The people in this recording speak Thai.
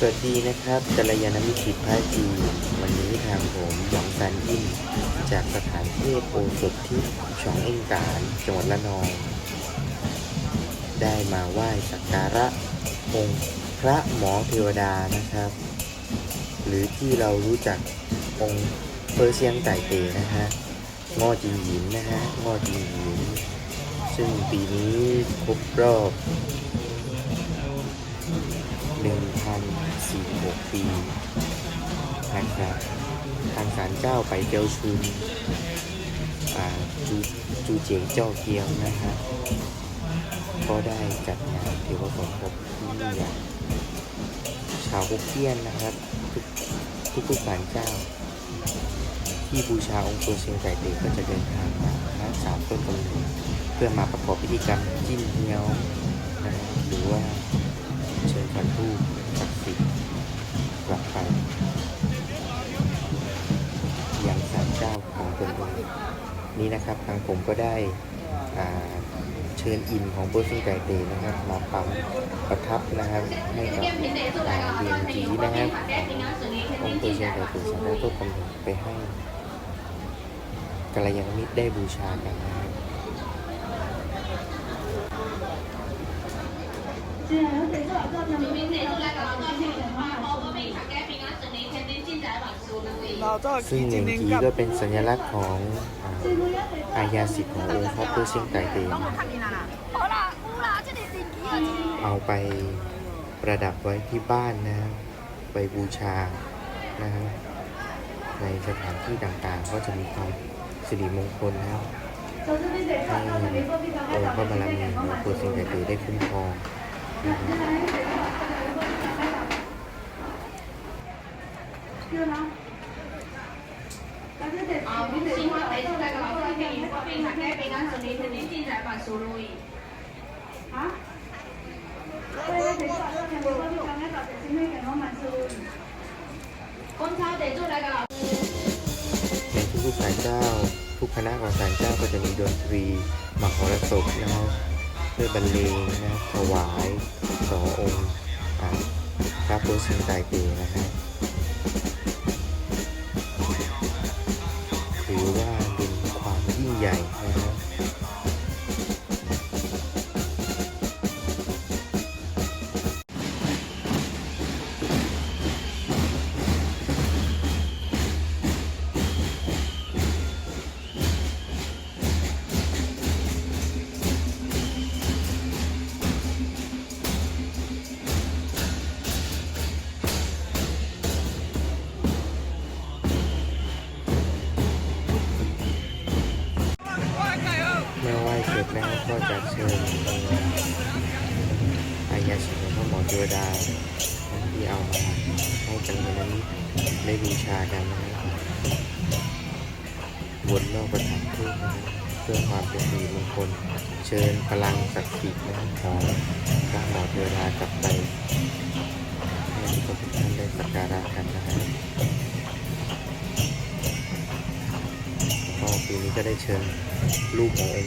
สวัสดีนะครับกัลยาณมิตรจิตพระจีวันนี้ทางผมหวังซันอินจากสถานเทศโอสถที่ฉองเอ็งการจังหวัดละนอง ได้มาไหว้สักการะองค์พระหมอเทวดานะครับ หรือที่เรารู้จักองค์เปอร์เซียงไต่เตนะฮะงอจิงหยินนะฮะงอจิงหยินซึ่งปีนี้ครบรอบ ปีนะครับทางศาลเจ้าไปเจียวชุนจูจูเจียงเจ้าเกียวนะฮะก็ได้จัดงานถือว่าสมทบที่ยิ่งชาวฮกเกี้ยนนะครับ ทุกทุกทุกศาลเจ้า ที่บูชาองค์ตัวเชียงไก่เตก็จะเดินทางมาณสามต้นกำเนิดเพื่อมาประกอบพิธีกรรมจิ้นเฮียวนะฮะหรือว่าเชิญขันทูปศักดิ์สิทธิ์ กลับไปยังศาลเจ้าของตนเองนี่นะครับทางผมก็ได้เชิญอินของโบสซิงไกเตนะครับมาปั๊มประทับนะครับให้กับอ่าเรียนจีนะครับองค์โบสซิงไกเตสามารถต้นกำเนิไปให้กัลยาณมิตรได้บูชากันนะครับ ซึ่งเหน่งกีก็เป็นสัญลักษณ์ของอาญาสิทธิ์ขององค์พระผู้เชิยงไตเตงเอาไปประดับไว้ที่บ้านนะไปบูชานะฮะในสถานที่ต่างๆ ก็จะมีความสิริมงคลนะครับให้องค์พระบารมีของปู่สิงห์ใหญ่ได้คุ้มครองนะครับ 啊，新华地出嚟个楼梯边边行街俾紧顺利，顺利先就系白数咯。公抄地出嚟个楼。 ในทุกๆศาลเจ้า ทุกคณะของศาลเจ้าก็จะมีดนตรีมหรสพนะครับเพื่อบรรเลงนะครับถวายต่อองค์อ่าพระพุทธชิงไตเตนะฮะถื ใหญ่นะครับ เสร็จแล้วก็จะเชิญอายาชิของพระหมอเทวดาที่เอามาให้กันในนั้นได้บูชากันนะครับวนรอบประทับทูปนะครับเพื่อความเป็นสิริมงคล เชิญพลังศักดิ์สิทธิ์นะครับของพระหมอเทวดากลับไปให้ทุกท่านได้สักการะกันนะฮะก็ปีนี้ก็ได้เชิญลูกของเอง